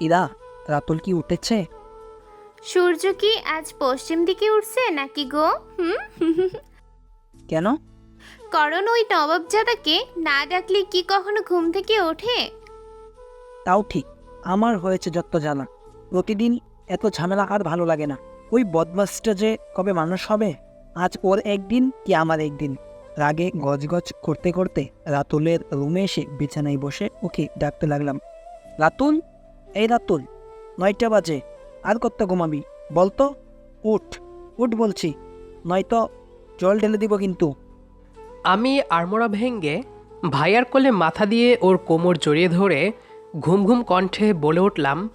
ইরা রাতুল কি উঠেছে? সূর্য কি আজ পশ্চিম দিকে উঠছে নাকি গো? হুম? কেন? করণ ওই নবাবজাদাকে না ডাকলে কি কখনো ঘুম থেকে ওঠে? তাও ঠিক আমার হয়েছে যত জানা। প্রতিদিন এত ঝামেলা আর ভালো লাগে না। ওই বদমাসটা যে কবে মানুষ হবে? আজ ওর একদিন কি আমার একদিন? রাগে গজগজ করতে করতে রাতুলের রুমে এসে বিছানায় বসে ওকে ডাকতে লাগলাম। রাতুল? এই রাতুল নয়টা বাজে আর কত ঘুমাবি? বলতো? উঠ উঠ বলছি নয়তো জল ঢেলে দিব কিন্তু। আমি আড়মোড়া ভেঙ্গে ভাইয়ার কোলে মাথা দিয়ে ওর কোমর জড়িয়ে ধরে ঘুম ঘুম কণ্ঠে বলে উঠলাম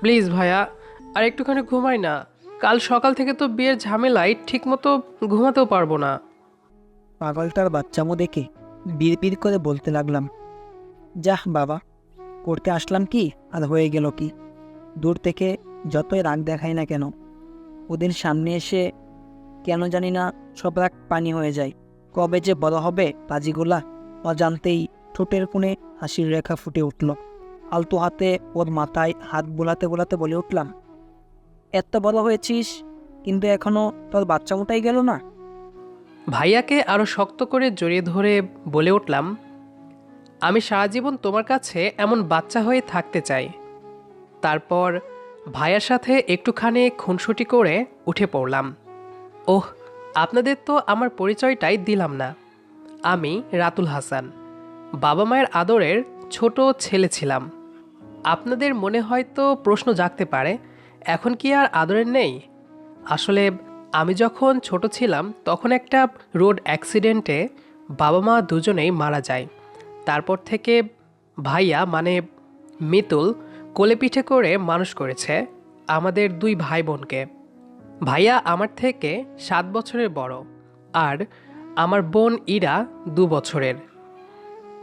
প্লিজ ভাইয়া আর একটুখানি ঘুমাই না। কাল সকাল থেকে তো বিয়ের ঝামেলায় ঠিকমতো ঘুমাতেও পারব না। পাগলটার বাচ্চামো দেখে বিড় করে বলতে লাগলাম যাহ বাবা করতে আসলাম কি আর হয়ে গেল কি? দূর থেকে যতই রাগ দেখাই না কেন ওদের সামনে এসে কেন জানি না সব রাগ পানি হয়ে যায়। কবে যে বড় হবে পাজিগুলা অজান্তেই ঠোঁটের কোণে হাসির রেখা ফুটে উঠল। আলতো হাতে ওর মাথায় হাত বোলাতে বোলাতে বলে উঠলাম, এত বড় হয়েছিস, কিন্তু এখনও তোর বাচ্চামোটাই গেল না? ভাইয়াকে আরও শক্ত করে জড়িয়ে ধরে বলে উঠলাম আমি সারা জীবন তোমার কাছে এমন বাচ্চা হয়ে থাকতে চাই। তারপর ভাইয়ার সাথে একটুখানি খুনসুটি করে উঠে পড়লাম। ওহ, আপনাদের তো আমার পরিচয়টাই দিলাম না। আমি রাতুল হাসান, বাবা মায়ের আদরের ছোট ছেলে ছিলাম। আপনাদের মনে হয়তো প্রশ্ন জাগতে পারে, এখন কি আর আদরের নেই? আসলে আমি যখন ছোট ছিলাম, তখন একটা রোড অ্যাক্সিডেন্টে বাবা মা দুজনেই মারা যায়। তারপর থেকে ভাইয়া মানে মিতুল, কোলে পিঠে করে মানুষ করেছে আমাদের দুই ভাই বোনকে ভাইয়া আমার থেকে সাত বছরের বড় আর আমার বোন ইরা দু বছরের।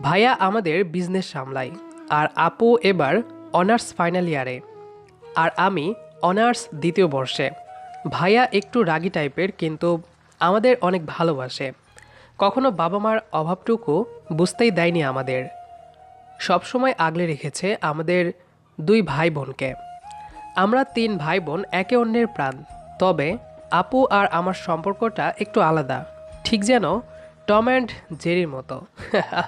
ভাইয়া আমাদের বিজনেস সামলাই আর আপু এবার অনার্স ফাইনাল ইয়ারে আর আমি অনার্স দ্বিতীয় বর্ষে। ভাইয়া একটু রাগী টাইপের কিন্তু আমাদের অনেক ভালোবাসে। কখনো বাবা মার অভাবটুকু বুঝতেই দেয়নি আমাদের। সবসময় আগলে রেখেছে আমাদের দুই ভাই বোনকে আমরা তিন ভাই বোন একে অন্যের প্রাণ। তবে আপু আর আমার সম্পর্কটা একটু আলাদা। ঠিক যেন টম অ্যান্ড জেরির মতো।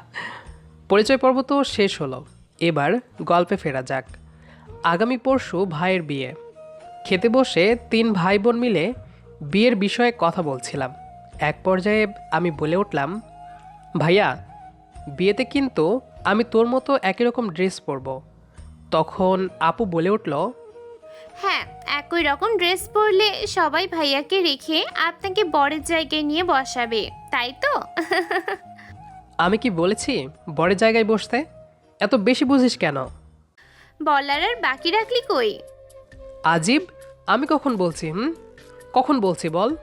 পরিচয় পর্ব তো শেষ হলো। এবার গল্পে ফেরা যাক। আগামী পরশু ভাইয়ের বিয়ে। খেতে বসে তিন ভাই বোন মিলে বিয়ের বিষয়ে কথা বলছিলাম। এক পর্যায়ে আমি বলে উঠলাম ভাইয়া বিয়েতে কিন্তু আমি তোর মতো একই রকম ড্রেস পরব। তখন আপু বলে উঠল হ্যাঁ একই রকম ড্রেস পরলে সবাই ভাইয়াকে রেখে আপনাকে বরের জায়গায় নিয়ে বসাবে তাই তো? আমি কি বলেছি বরের জায়গায় বসতে? এত বেশি বুঝিস কেন? বলার আর বাকি রাখলি কই? আজীব আমি কখন বলছি হুম? কখন বলছি বল?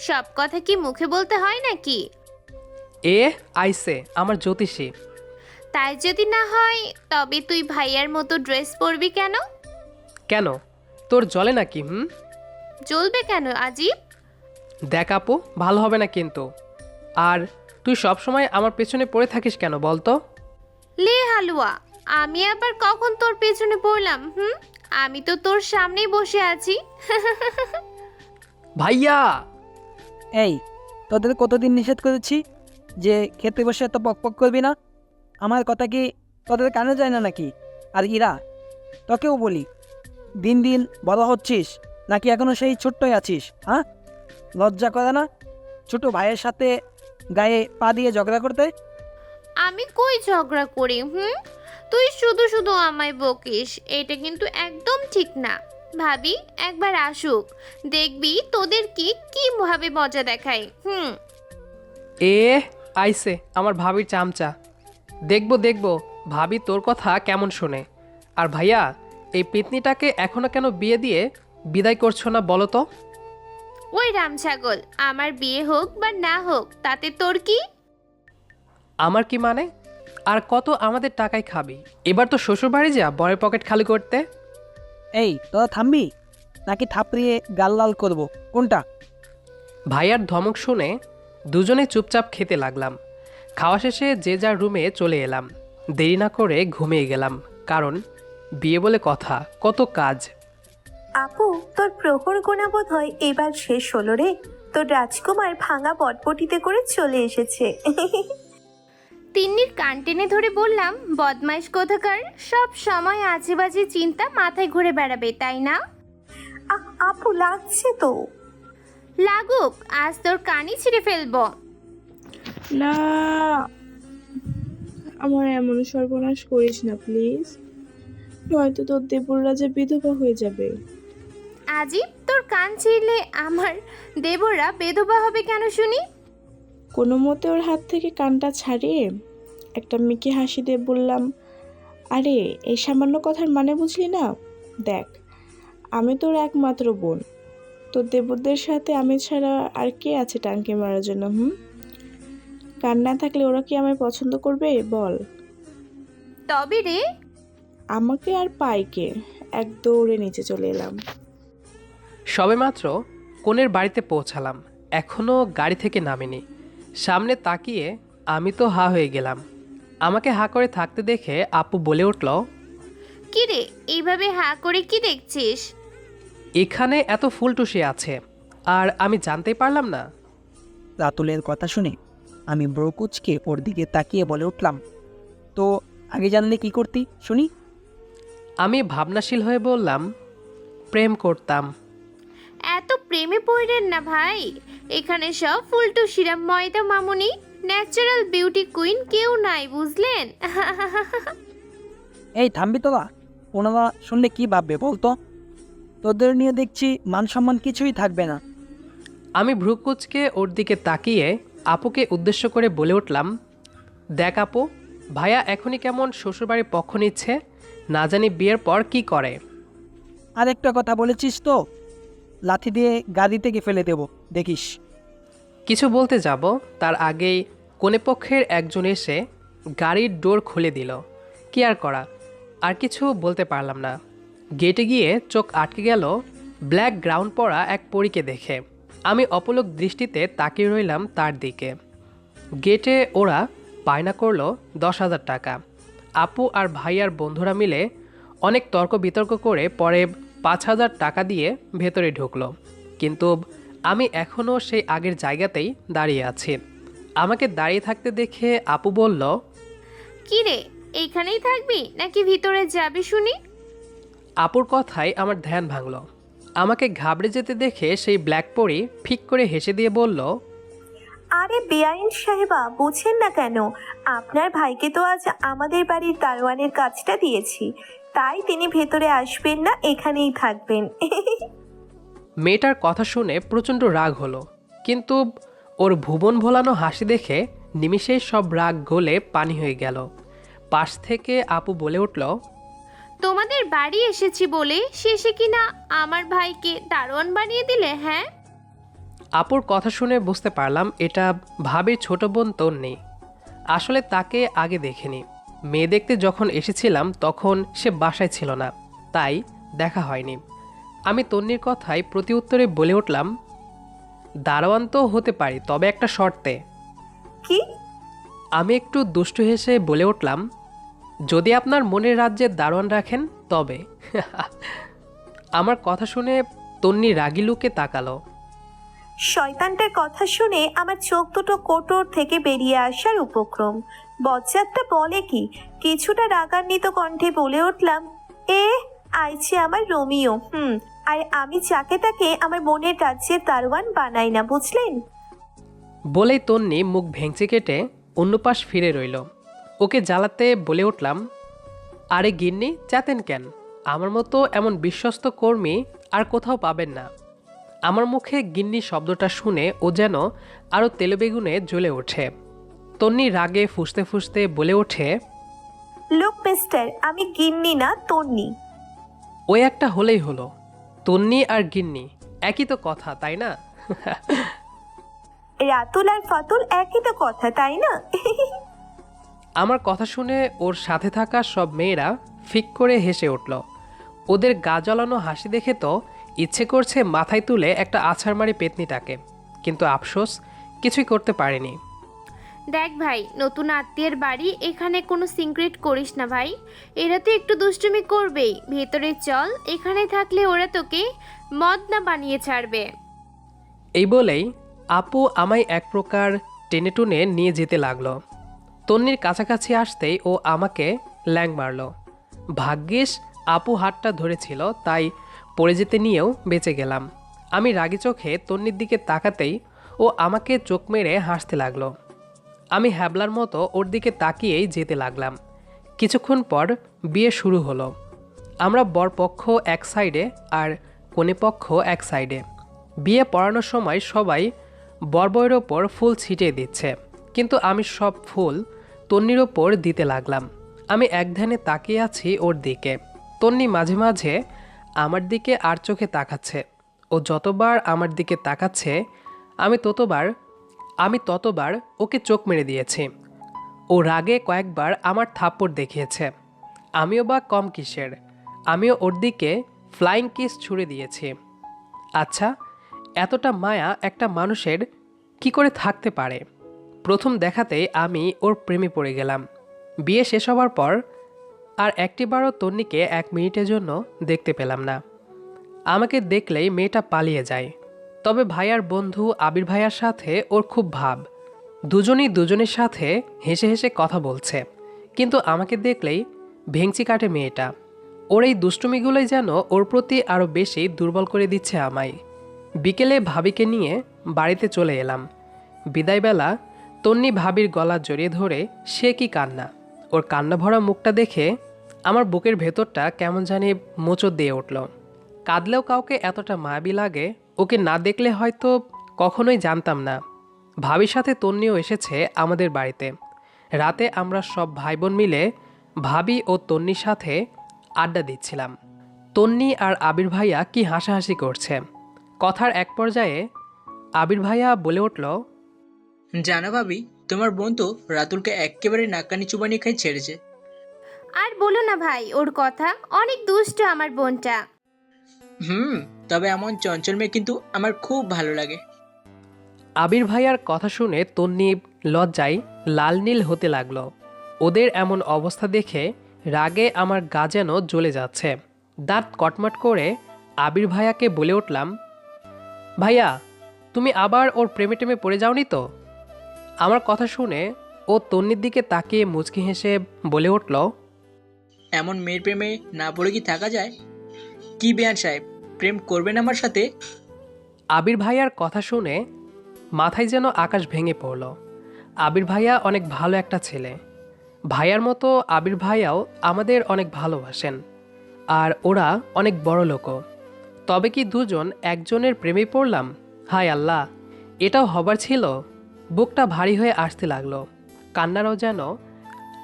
সব কথা কি মুখে বলতে হয় নাকি? এ আইসে আমার জ্যোতিষী। তাই যদি না হয় তবে তুই ভাইয়ার মতো ড্রেস পরবি কেন? কেন? তোর জলে নাকি হুম? জ্বলবে কেন আজিব? দেখ আপু ভালো হবে না কিন্তু। আর তুই সব সময় আমার পেছনে পড়ে থাকিস কেন বল তো? লে হালুয়া আমি আবার কখন তোর পেছনে পড়লাম হুম? আমি তো তোর সামনেই বসে আছি। ভাইয়া! এই, তোদের কতদিন নিষেধ করেছি যে খেতে বসে এত পকপক করবি না? আমার কথা কি তোদের কানে যায় না নাকি? আর ইরা, তোকেও বলি, দিন দিন বড় হচ্ছিস নাকি এখনও সেই ছোট্টই আছিস হ্যাঁ লজ্জা করে না ছোট ভাইয়ের সাথে গায়ে পা দিয়ে ঝগড়া করতে? আমি কই ঝগড়া করি, হুম? তুই শুধু শুধু আমায় বকিস, এটা কিন্তু একদম ঠিক না। ভাবি একবার আসুক। দেখবি তোদের কি কি ভাবে মজা দেখায়। হুম। এ আইসে আমার ভাবির চামচা। দেখব দেখব ভাবি তোর কথা কেমন শোনে। আর ভাইয়া এই পিতনিটাকে এখনও কেন বিয়ে দিয়ে বিদায় করছ না বলো তো? ওই রাম ছাগল আমার বিয়ে হোক বা না হোক তাতে তোর কি? আমার কি মানে? আর কত আমাদের টাকায় খাবি? এবার তো শ্বশুর বাড়ি যা বরের পকেট খালি করতে। এই তোরা থামবি? নাকি থাপড়িয়ে গাল লাল করব? কোনটা? ভাইয়ার ধমক শুনে দুজনে চুপচাপ খেতে লাগলাম। খাওয়া শেষে যে যার রুমে চলে এলাম। দেরি না করে ঘুমিয়ে গেলাম কারণ বিয়ে বলে কথা কত কাজ। আপু তোর প্রহর গোনা বোধ হয় এবার শেষ হলো রে। তোর রাজকুমার ভাঙা পটপটিতে করে চলে এসেছে। তিন্নির কান টেনে ধরে বললাম বদমাইশ কোথাকার? সব সময় আজে বাজে চিন্তা মাথায় ঘুরে বেড়াবে তাই না? আপু লাগছে তো। লাগুক আজ তোর কানই ছিঁড়ে ফেলব। না আমার এমন সর্বনাশ করিস না প্লিজ। নয়তো তোর দেবর রাজা বিধবা হয়ে যাবে। আজীব তোর কান ছিঁড়লে আমার দেবরা বেধবা হবে কেন শুনি? কোনো মতে ওর হাত থেকে কানটা ছাড়িয়ে একটা মিকি হাসি দিয়ে বললাম আরে এই সামান্য কথার মানে বুঝলি না? দেখ আমি তোর একমাত্র বোন। তোর দেবরদের সাথে আমি ছাড়া আর কে আছে টাঙ্কি মারার জন্য হুম? কান না থাকলে ওরা কি আমায় পছন্দ করবে? বল। তবে রে। আমাকে আর পাইকে এক দৌড়ে নিচে চলে এলাম। সবেমাত্র কনের বাড়িতে পৌঁছালাম। এখনও গাড়ি থেকে নামিনি। সামনে তাকিয়ে আমি তো হা হয়ে গেলাম। আমাকে হা করে থাকতে দেখে আপু বলে উঠল কি রে এইভাবে হা করে কি দেখছিস? এখানে এত ফুল ফুলটুসি আছে আর আমি জানতেই পারলাম না। রাতুলের কথা শুনে আমি ব্রকুচকে ওর দিকে তাকিয়ে বলে উঠলাম তো আগে জানলে কি করতি শুনি? আমি ভাবনাশীল হয়ে বললাম প্রেম করতাম। এত প্রেমে পড়লেন না ভাই এখানে সব ফুলটু সিরাম ময়দা মামুনি ন্যাচারাল বিউটি কুইন কেউ নাই বুঝলেন? এই থামবি তোরা ওনারা শুনলে কি ভাববে বলতো তোদের নিয়ে দেখছি মান সম্মান কিছুই থাকবে না। আমি ভ্রুকুচকে ওর দিকে তাকিয়ে আপুকে উদ্দেশ্য করে বলে উঠলাম দেখ আপু ভাইয়া এখনই কেমন শ্বশুরবাড়ির পক্ষ নিচ্ছে না জানি বিয়ের পর কি করে? আর একটা কথা বলেছিস তো লাথি দিয়ে গাড়ি থেকে ফেলে দেব, দেখিস। কিছু বলতে যাব, তার আগেই কোনেপক্ষের একজন এসে গাড়ির ডোর খুলে দিল। কি আর করা, আর কিছু বলতে পারলাম না। গেটে গিয়ে চোখ আটকে গেল ব্ল্যাক গ্রাউন্ড পরা এক পরীকে দেখে। আমি অপলক দৃষ্টিতে তাকিয়ে রইলাম তার দিকে। গেটে ওরা বায়না করল দশ হাজার টাকা। আপু আর ভাইয়ার বন্ধুরা মিলে অনেক তর্ক বিতর্ক করে পরে পাঁচ হাজার টাকা দিয়ে ভেতরে ঢুকলো। কিন্তু আমি এখনও সেই আগের জায়গাতেই দাঁড়িয়ে আছি। আমাকে দাঁড়িয়ে থাকতে দেখে আপু বলল কি রে এইখানেই থাকবি নাকি ভিতরে যাবি শুনি? আপুর কথায় আমার ধ্যান ভাঙল। আমাকে ঘাবড়ে যেতে দেখে সেই ব্ল্যাক পরি ফিক করে হেসে দিয়ে বলল আরে বেআইন সাহেবা বুঝেন না কেন আপনার ভাইকে তো আজ আমাদের বাড়ির দারোয়ানের কাজটা দিয়েছি। তাই তিনি ভেতরে আসবেন না এখানেই থাকবেন। মেয়েটার কথা শুনে প্রচণ্ড রাগ হলো কিন্তু ওর ভুবন ভোলানো হাসি দেখে নিমিষেই সব রাগ গলে পানি হয়ে গেল। পাশ থেকে আপু বলে উঠল তোমাদের বাড়ি এসেছি বলে শেষে কিনা আমার ভাইকে দারোয়ান বানিয়ে দিলে হ্যাঁ? আপুর কথা শুনে বুঝতে পারলাম এটা ভাবে ছোট বোন তোর নেই আসলে তাকে আগে দেখিনি। মেয়ে দেখতে যখন এসেছিলাম তখন সে বাসায় ছিল না। তাই দেখা হয়নি। আমি তন্নির কথায় প্রতি উত্তরে বলে উঠলাম দারোয়ান তো হতে পারি তবে একটা শর্তে। কি? আমি একটু দুষ্টু হেসে বলে উঠলাম যদি আপনার মনের রাজ্যে দারোয়ান রাখেন তবে। আমার কথা শুনে তন্নি রাগি লুকে তাকালো। শয়তানটার কথা শুনে আমার চোখ দুটো কোটর থেকে বেরিয়ে আসার উপক্রম। বজ্জাতটা বলে কি, কিছুটা রাগান্বিত কণ্ঠে বলে উঠলাম, এ আইছে আমার রোমিও, হুম, আর আমি যাকে তাকে আমার মনের রাজ্যের দারোয়ান বানাই না, বুঝলেন? বলেই তন্নি মুখ ভেঙচে কেটে অন্য পাশ ফিরে রইল। ওকে জ্বালাতে বলে উঠলাম, আরে গিন্নি চাতেন কেন? আমার মতো এমন বিশ্বস্ত কর্মী আর কোথাও পাবেন না। আমার মুখে গিন্নি শব্দটা শুনে ও যেন আরও তেলবেগুনে জ্বলে ওঠে। তন্নি রাগে ফুসতে ফুসতে বলে ওঠে লোক মিস্টার আমি গিন্নি না তন্নি। ওই একটা হলেই হলো তন্নি আর গিন্নি একই তো কথা তাই না? রাতুল আর ফাতুল একই তো কথা তাই না? আমার কথা শুনে ওর সাথে থাকা সব মেয়েরা ফিক করে হেসে উঠল। ওদের গা জ্বালানো হাসি দেখে তো ইচ্ছে করছে মাথায় তুলে একটা আছাড় মারি পেতনিটাকে কিন্তু আফসোস কিছুই করতে পারেনি। দেখ ভাই নতুন আত্মীয়ের বাড়ি এখানে কোনো সিক্রেট করিস না ভাই। এরা তো একটু দুষ্টুমি করবেই। ভেতরে চল এখানে থাকলে ওরা তোকে মদ না বানিয়ে ছাড়বে। এই বলেই আপু আমায় এক প্রকার টেনে টুনে নিয়ে যেতে লাগল। তন্নির কাছাকাছি আসতেই ও আমাকে ল্যাং মারল। ভাগ্যিস আপু হাতটা ধরেছিল তাই পড়ে যেতে নিয়েও বেঁচে গেলাম। আমি রাগি চোখে তন্নির দিকে তাকাতেই ও আমাকে চোখ মেরে হাসতে লাগল। আমি হ্যাবলার মতো ওর দিকে তাকিয়েই যেতে লাগলাম। কিছুক্ষণ পর বিয়ে শুরু হলো। আমরা বরপক্ষ এক সাইডে আর কনে পক্ষ এক সাইডে। বিয়ে পড়ানোর সময় সবাই বরবয়ের ওপর ফুল ছিটিয়ে দিচ্ছে। কিন্তু আমি সব ফুল তন্নির ওপর দিতে লাগলাম। আমি এক ধ্যানে তাকিয়ে আছি ওর দিকে। তন্নি মাঝে মাঝে আমার দিকে আর চোখে তাকাচ্ছে। ও যতবার আমার দিকে তাকাচ্ছে, আমি ততবার আমি ততবার ওকে চোখ মেরে দিয়েছি। ও রাগে কয়েকবার আমার থাপ্পড় দেখিয়েছে। আমিও বা কম কিসের? আমিও ওর দিকে ফ্লাইং কিস ছুড়ে দিয়েছি। আচ্ছা এতটা মায়া একটা মানুষের কি করে থাকতে পারে? প্রথম দেখাতেই আমি ওর প্রেমে পড়ে গেলাম। বিয়ে শেষ হওয়ার পর আর একটিবারও তন্নিকে এক মিনিটের জন্য দেখতে পেলাম না। আমাকে দেখলেই মেয়েটা পালিয়ে যায়। তবে ভাইয়ার বন্ধু আবির ভাইয়ার সাথে ওর খুব ভাব। দুজনই দুজনের সাথে হেসে হেসে কথা বলছে। কিন্তু আমাকে দেখলেই ভেংচি কাটে মেয়েটা। ওর এই দুষ্টুমিগুলোই যেন ওর প্রতি আরও বেশি দুর্বল করে দিচ্ছে আমায়। বিকেলে ভাবিকে নিয়ে বাড়িতে চলে এলাম। বিদায়বেলা তন্নি ভাবির গলা জড়িয়ে ধরে সে কি কান্না? ওর কান্না ভরা মুখটা দেখে আমার বুকের ভেতরটা কেমন জানি মোচড় দিয়ে উঠল। কাঁদলেও কাউকে এতটা মায়াবী লাগে, ওকে না দেখলে হয়তো কখনোই জানতাম না। ভাবির সাথে তন্নিও এসেছে আমাদের বাড়িতে। রাতে আমরা সব ভাই বোন মিলে ভাবি ও তন্নির সাথে আড্ডা দিচ্ছিলাম। তন্নি আর আবির ভাইয়া কি হাসাহাসি করছে? কথার এক পর্যায়ে আবির ভাইয়া বলে উঠল, জানো ভাবি, তোমার বোন তো রাতুলকে একেবারে নাকানি চুবানি খাই ছেড়েছে। আর বলো না ভাই ওর কথা? অনেক দুষ্ট আমার বোনটা। হুম তবে এমন চঞ্চল মেয়ে কিন্তু আমার খুব ভালো লাগে। আবির ভাইয়ার কথা শুনে তন্নি লজ্জায় লাল নীল হতে লাগল। ওদের এমন অবস্থা দেখে রাগে আমার গা যেন জ্বলে যাচ্ছে। দাঁত কটমট করে আবির ভাইয়াকে বলে উঠলাম ভাইয়া তুমি আবার ওর প্রেমে টেমে পড়ে যাওনি তো? আমার কথা শুনে ও তন্নির দিকে তাকিয়ে মুচকি হেসে বলে উঠল এমন মেয়ের প্রেমে না পড়ে কি থাকা যায়? কি বেয়ান সাহেব, প্রেম করবেন আমার সাথে? আবির ভাইয়ার কথা শুনে মাথায় যেন আকাশ ভেঙে পড়ল। আবির ভাইয়া অনেক ভালো একটা ছেলে। ভাইয়ার মতো আবির ভাইয়াও আমাদের অনেক ভালোবাসেন। আর ওরা অনেক বড় লোকও। তবে কি দুজন একজনের প্রেমে পড়লাম? হায় আল্লাহ, এটাও হবার ছিল? বুকটা ভারী হয়ে আসতে লাগল। কান্নারাও যেন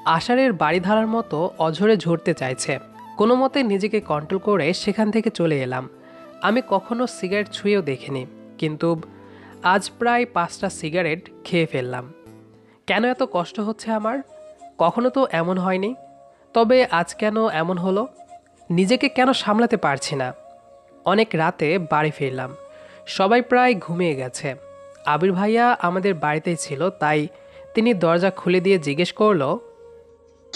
আষাঢ়ের বাড়ি ধারার মতো অঝরে ঝরতে চাইছে। কোনো মতে নিজেকে কন্ট্রোল করে সেখান থেকে চলে এলাম। আমি কখনো সিগারেট ছুঁয়েও দেখিনি, কিন্তু আজ প্রায় পাঁচটা সিগারেট খেয়ে ফেললাম। কেন এত কষ্ট হচ্ছে আমার? কখনো তো এমন হয়নি। তবে আজ কেন এমন হলো? নিজেকে কেন সামলাতে পারছি না? অনেক রাতে বাড়ি ফিরলাম। সবাই প্রায় ঘুমিয়ে গেছে। আবির ভাইয়া আমাদের বাড়িতেই ছিল, তাই তিনি দরজা খুলে দিয়ে জিজ্ঞেস করল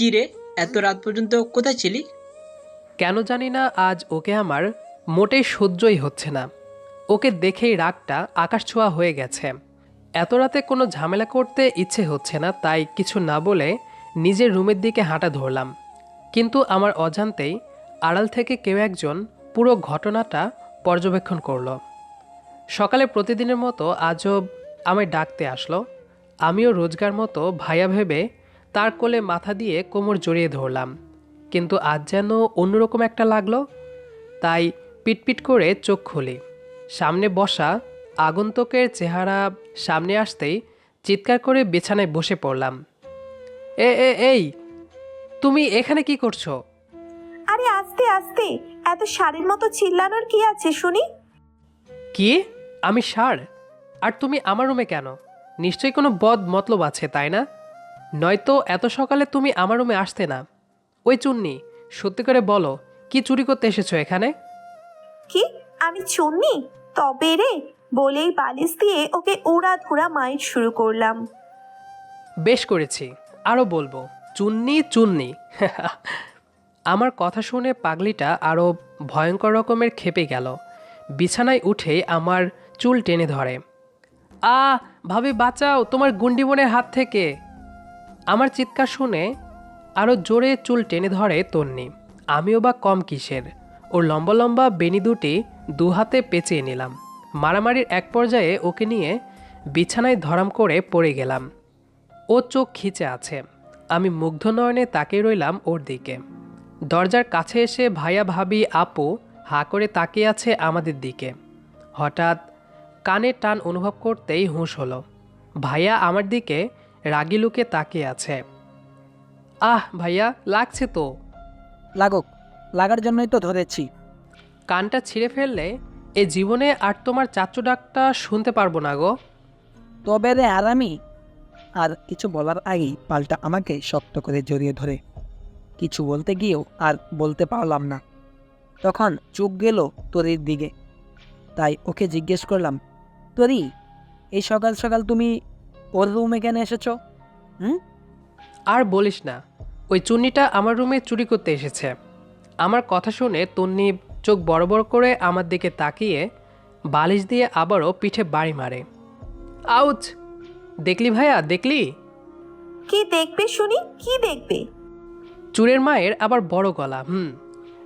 কি রে? এত রাত পর্যন্ত কোথায় ছিলি? কেন জানি না, আজ ওকে আমার মোটেই সহ্যই হচ্ছে না। ওকে দেখেই রাগটা আকাশ ছোঁয়া হয়ে গেছে। এত রাতে কোনো ঝামেলা করতে ইচ্ছে হচ্ছে না, তাই কিছু না বলে নিজের রুমের দিকে হাঁটা ধরলাম। কিন্তু আমার অজান্তেই আড়াল থেকে কেউ একজন পুরো ঘটনাটা পর্যবেক্ষণ করল। সকালে প্রতিদিনের মতো আজও আমায় ডাকতে আসলো। আমিও রোজগার মতো ভাইয়া ভেবে তার কোলে মাথা দিয়ে কোমর জড়িয়ে ধরলাম। কিন্তু আজ যেন অন্যরকম একটা লাগল। তাই পিটপিট করে চোখ খুলি। সামনে বসা আগন্তুকের চেহারা সামনে আসতেই চিৎকার করে বিছানায় বসে পড়লাম। এ এ এই তুমি এখানে কি করছ? আরে আস্তে আস্তে এত শাড়ির মতো চিল্লানোর কি আছে শুনি? কি? আমি সার আর তুমি আমার রুমে কেন? নিশ্চয়ই কোনো বদ মতলব আছে তাই না? নয়তো এত সকালে তুমি আমার রুমে আসতে না। ওই চুন্নি সত্যি করে বলো কি চুরি করতে এসেছ এখানে? কি? আমি চুন্নি? তবে রে বলেই বালিশ দিয়ে ওকে উড়া ধুরা মাইট শুরু করলাম। বেশ করেছি আরও বলব চুন্নি চুন্নি। আমার কথা শুনে পাগলিটা আরও ভয়ঙ্কর রকমের খেপে গেল। বিছানায় উঠে আমার চুল টেনে ধরে। আ ভাবি বাঁচাও তোমার গুন্ডিবনের হাত থেকে। আমার চিৎকার শুনে আরও জোরে চুল টেনে ধরে তন্নি। আমিও বা কম কিসের? ওর লম্বা লম্বা বেনি দুটি দু হাতে পেঁচিয়ে নিলাম। মারামারির এক পর্যায়ে ওকে নিয়ে বিছানায় ধরাম করে পড়ে গেলাম। ও চোখ খিচে আছে। আমি মুগ্ধ নয়নে তাকিয়ে রইলাম ওর দিকে। দরজার কাছে এসে ভাইয়া ভাবি, আপু, হা করে তাকিয়ে আছে আমাদের দিকে। হঠাৎ কানে টান অনুভব করতেই হুঁশ হলো। ভাইয়া আমার দিকে রাগি লুকে তাকিয়ে আছে। আহ ভাইয়া লাগছে তো। লাগুক লাগার জন্যই তো ধরেছি। কানটা ছিঁড়ে ফেললে এ জীবনে আর তোমার চাচু ডাকটা শুনতে পারব না গো। তবে রে আরামি আর কিছু বলার আগেই পাল্টা আমাকে শক্ত করে জড়িয়ে ধরে। কিছু বলতে গিয়েও আর বলতে পারলাম না। তখন চোখ গেল তরির দিকে। তাই ওকে জিজ্ঞেস করলাম তরি এই সকাল সকাল তুমি ওর রুমে কেন এসেছ? হুম? আর বলিস না ওই চুন্নিটা আমার রুমে চুরি করতে এসেছে। আমার কথা শুনে তন্নি চোখ বড় বড় করে আমার দিকে তাকিয়ে বালিশ দিয়ে আবারও পিঠে বাড়ি মারে। আউচ দেখলি ভাইয়া দেখলি? কি দেখবে শুনি কি দেখবে? চুরের মায়ের আবার বড় গলা হুম।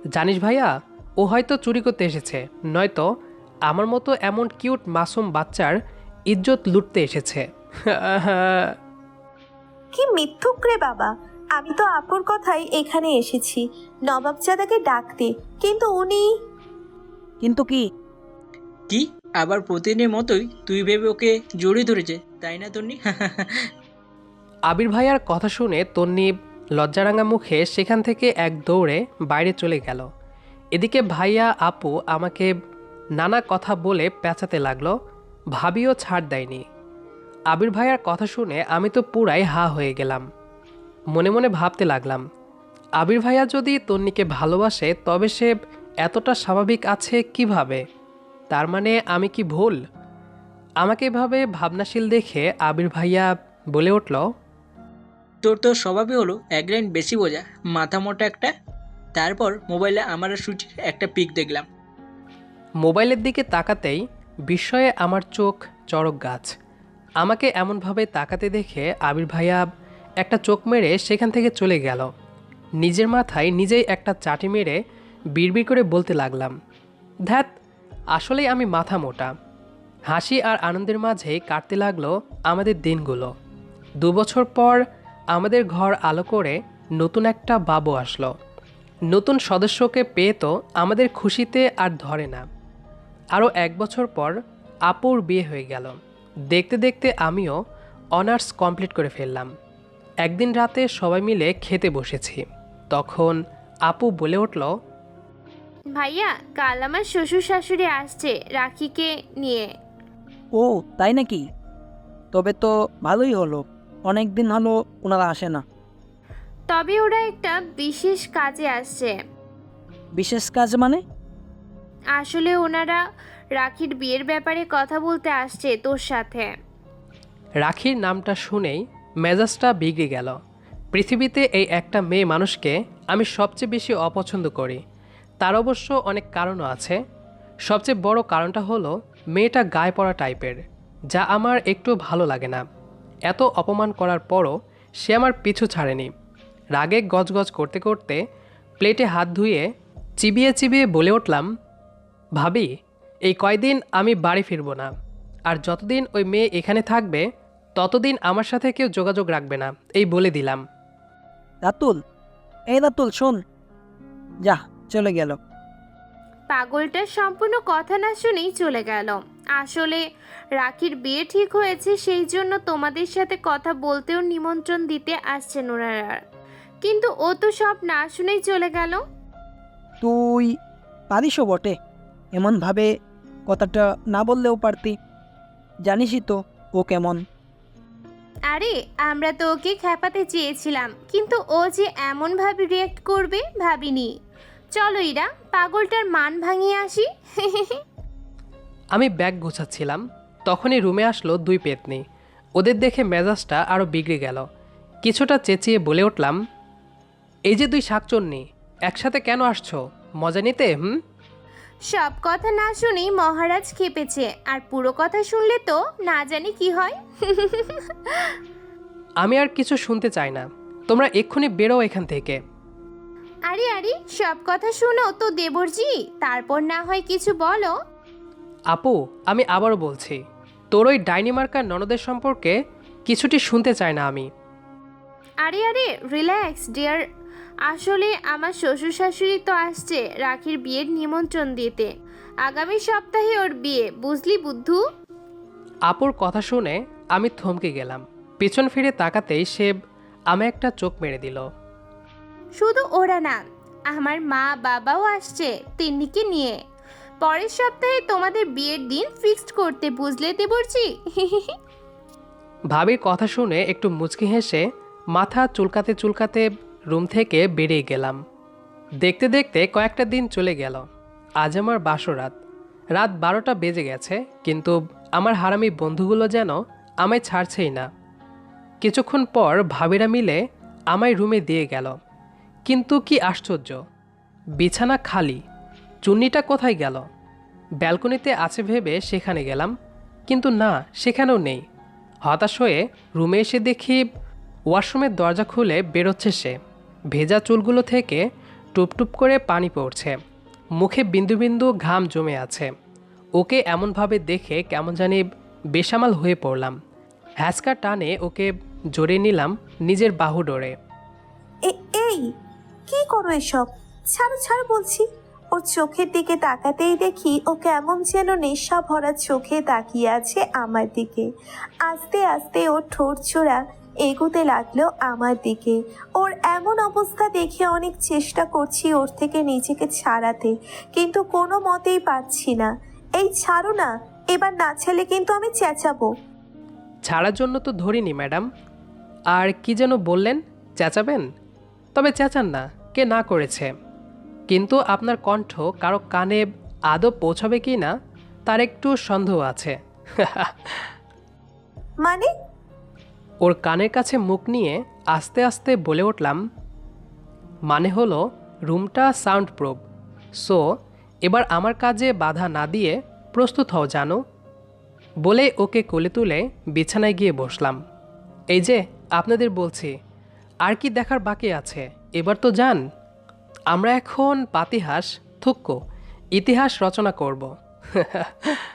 জানিস ভাইয়া ও হয়তো চুরি করতে এসেছে নয়তো আমার মতো এমন কিউট মাসুম বাচ্চার ইজ্জত লুটতে এসেছে। কি মিথ্যুক রে বাবা? আমি তো আপুর কথাই এখানে এসেছি। নবাবজাদাকে ডাকতে কিন্তু উনি কিন্তু কি? কি? আবার প্রতিদিনের মতোই তুই ভেবে ওকে জড়িয়ে ধরেছে তাই না তন্নি? আবির ভাইয়ার কথা শুনে তন্নি লজ্জারাঙা মুখে সেখান থেকে এক দৌড়ে বাইরে চলে গেল। এদিকে ভাইয়া আপু আমাকে নানা কথা বলে পেঁচাতে লাগল ভাবিও ছাড় দেয়নি। আবির ভাইয়ার কথা শুনে আমি তো পুরাই হা হয়ে গেলাম। মনে মনে ভাবতে লাগলাম আবির ভাইয়া যদি তন্নিকে ভালোবাসে তবে সে এতটা স্বাভাবিক আছে কীভাবে? তার মানে আমি কি ভুল? আমাকে এভাবে ভাবনাশীল দেখে আবির ভাইয়া বলে উঠল তোর তো স্বভাবই হলো এক লাইন বেশি বোঝা মাথা মোটা একটা। তারপর মোবাইলে আমার সুচির একটা পিক দেখলাম। মোবাইলের দিকে তাকাতেই বিস্ময়ে আমার চোখ চড়ক গাছ। আমাকে এমনভাবে তাকাতে দেখে আবির ভাইয়া একটা চোখ মেরে সেখান থেকে চলে গেল। নিজের মাথায় নিজেই একটা চাটি মেরে বিড়বিড় করে বলতে লাগলাম, ধ্যাত, আসলেই আমি মাথা মোটা। হাসি আর আনন্দের মাঝে কাটতে লাগল আমাদের দিনগুলো। দু বছর পর আমাদের ঘর আলো করে নতুন একটা বাবু আসলো। নতুন সদস্যকে পেয়ে তো আমাদের খুশিতে আর ধরে না। আরও এক বছর পর আপুর বিয়ে হয়ে গেল। দেখতে দেখতে আমিও অনার্স কমপ্লিট করে ফেললাম। একদিন রাতে সবাই মিলে খেতে বসেছি। তখন আপু বলে উঠল ভাইয়া কাল আমার শ্বশুর শাশুড়ি আসছে রাখিকে নিয়ে। ও তাই নাকি? তবে তো ভালোই হলো অনেক দিন হলো ওনারা আসে না। তবে ওরা একটা বিশেষ কাজে আসছে। বিশেষ কাজ মানে? আসলে ওনারা রাখির বিয়ের ব্যাপারে কথা বলতে আসছে তোর সাথে। রাখির নামটা শুনেই মেজাজটা বিগড়ে গেল। পৃথিবীতে এই একটা মেয়ে মানুষকে আমি সবচেয়ে বেশি অপছন্দ করি। তার অবশ্য অনেক কারণও আছে। সবচেয়ে বড় কারণটা হলো মেয়েটা গায়ে পড়া টাইপের, যা আমার একটু ভালো লাগে না। এত অপমান করার পরও সে আমার পিছু ছাড়েনি। রাগে গজগজ করতে করতে প্লেটে হাত ধুয়ে চিবিয়ে চিবিয়ে বলে উঠলাম, ভাবি এই কয়দিন আমি বাড়ি ফিরবো না। আর যতদিন ওই মেয়ে এখানে থাকবে ততদিন আমার সাথে কেউ যোগাযোগ রাখবে না এই বলে দিলাম। রাতুল এই রাতুল শোন। যা চলে গেল। পাগলটা সম্পূর্ণ কথা না শুনেই চলে গেল। আসলে রাখির বিয়ে ঠিক হয়েছে সেই জন্য তোমাদের সাথে কথা বলতেও নিমন্ত্রণ দিতে আসছেন ওনারা। কিন্তু ও তো সব না শুনেই চলে গেল। তুই পারিসও বটে। এমনভাবে কথাটা না বললেও পারতি। জানিসই তো ও কেমন। আরে আমরা তো ওকে খেপাতে চেয়েছিলাম কিন্তু ও যে এমনভাবে রিয়েক্ট করবে ভাবিনি। চলো ইরা পাগলটার মান ভাঙিয়ে আসি। আমি ব্যাগ গোছাচ্ছিলাম তখনই রুমে আসলো দুই পেতনি। ওদের দেখে মেজাজটা আরও বিগড়ে গেল। কিছুটা চেঁচিয়ে বলে উঠলাম এই যে দুই শাকচন্নি একসাথে কেন আসছো? মজা নিতে হুম? সব কথা না শুনেই মহারাজ খেপেছে আর পুরো কথা শুনলে তো না জানি কি হয়। আমি আর কিছু শুনতে চাই না। তোমরা এক্ষুনি বেরো এখান থেকে। আরে আরে সব কথা শুনো তো দেবরজি তারপর না হয় কিছু বলো। আপু আমি আবারও বলছি তোর ওই ডাইনি মার্কার ননদের সম্পর্কে কিছুটি শুনতে চাই না আমি। আরে আরে রিল্যাক্স ডিয়ার আসলে আমার শ্বশুর শাশুড়ি তো আসছে রাখির বিয়ের নিমন্ত্রণ দিতে। আগামী সপ্তাহে ওর বিয়ে বুঝলি বুদ্ধু? আপুর কথা শুনে আমি থমকে গেলাম। পেছন ফিরে তাকাতেই সে আমি একটা চোখ মেরে দিল। শুধু ওরা না আমার মা বাবাও আসছে তিন্নিকে নিয়ে। পরের সপ্তাহে তোমাদের বিয়ের দিন ফিক্সড করতে বুঝলে দেবরজি? ভাবির কথা শুনে একটু মুচকি হেসে মাথা চুলকাতে চুলকাতে রুম থেকে বেরিয়ে গেলাম। দেখতে দেখতে কয়েকটা দিন চলে গেল। আজ আমার বাসরাত রাত বারোটা বেজে গেছে, কিন্তু আমার হারামি বন্ধুগুলো যেন আমায় ছাড়ছেই না। কিছুক্ষণ পর ভাবিরা মিলে আমায় রুমে দিয়ে গেল। কিন্তু কি আশ্চর্য, বিছানা খালি, চুন্নিটা কোথায় গেল? ব্যালকনিতে আছে ভেবে সেখানে গেলাম, কিন্তু না, সেখানেও নেই। হতাশ হয়ে রুমে এসে দেখি ওয়াশরুমের দরজা খুলে বেরোচ্ছে সে। ভেজা চুলগুলো থেকে টুপটুপ করে পানি পড়ছে। মুখে বিন্দু বিন্দু ঘাম জমে আছে। ওকে এমনভাবে দেখে কেমন জানি বেসামাল হয়ে পড়লাম। হ্যাসকা টানে ওকে জড়িয়ে নিলাম নিজের বাহু ডোরে। এই, কি করো এসব? ছাড়ো ছাড়ো বলছি। ওর চোখের দিকে তাকাতেই দেখি ও কেমন যেন নেশা ভরা চোখে তাকিয়ে আছে আমার দিকে। আস্তে আস্তে ওর ঠোঁট ছোড়া এগোতে লাগল আমার দিকে। ওর এমন অবস্থা দেখে অনেক চেষ্টা করছি ওর থেকে নিজেকে ছাড়াতে কিন্তু কোনো মতেই পারছি না। এই ছাড়ো না এবার না ছাড়লে কিন্তু আমি চেঁচাবো। ছাড়ার জন্য তো ধরিনি ম্যাডাম। আর কি যেন বললেন চেঁচাবেন? তবে চেঁচান না কে না করেছে। কিন্তু আপনার কণ্ঠ কারও কানে আদৌ পৌঁছাবে কি না তার একটু সন্দেহ আছে। মানে? ওর কানের কাছে মুখ নিয়ে আস্তে আস্তে বলে উঠলাম মানে হলো রুমটা সাউন্ড প্রুফ সো এবার আমার কাজে বাধা না দিয়ে প্রস্তুত হও জানো? বলে ওকে কোলে তুলে বিছানায় গিয়ে বসলাম। এই যে, আপনাদের বলছি, আর কি দেখার বাকি আছে? এবার তো যান। আমরা এখন পাতিহাস, থুক্কো, ইতিহাস রচনা করব।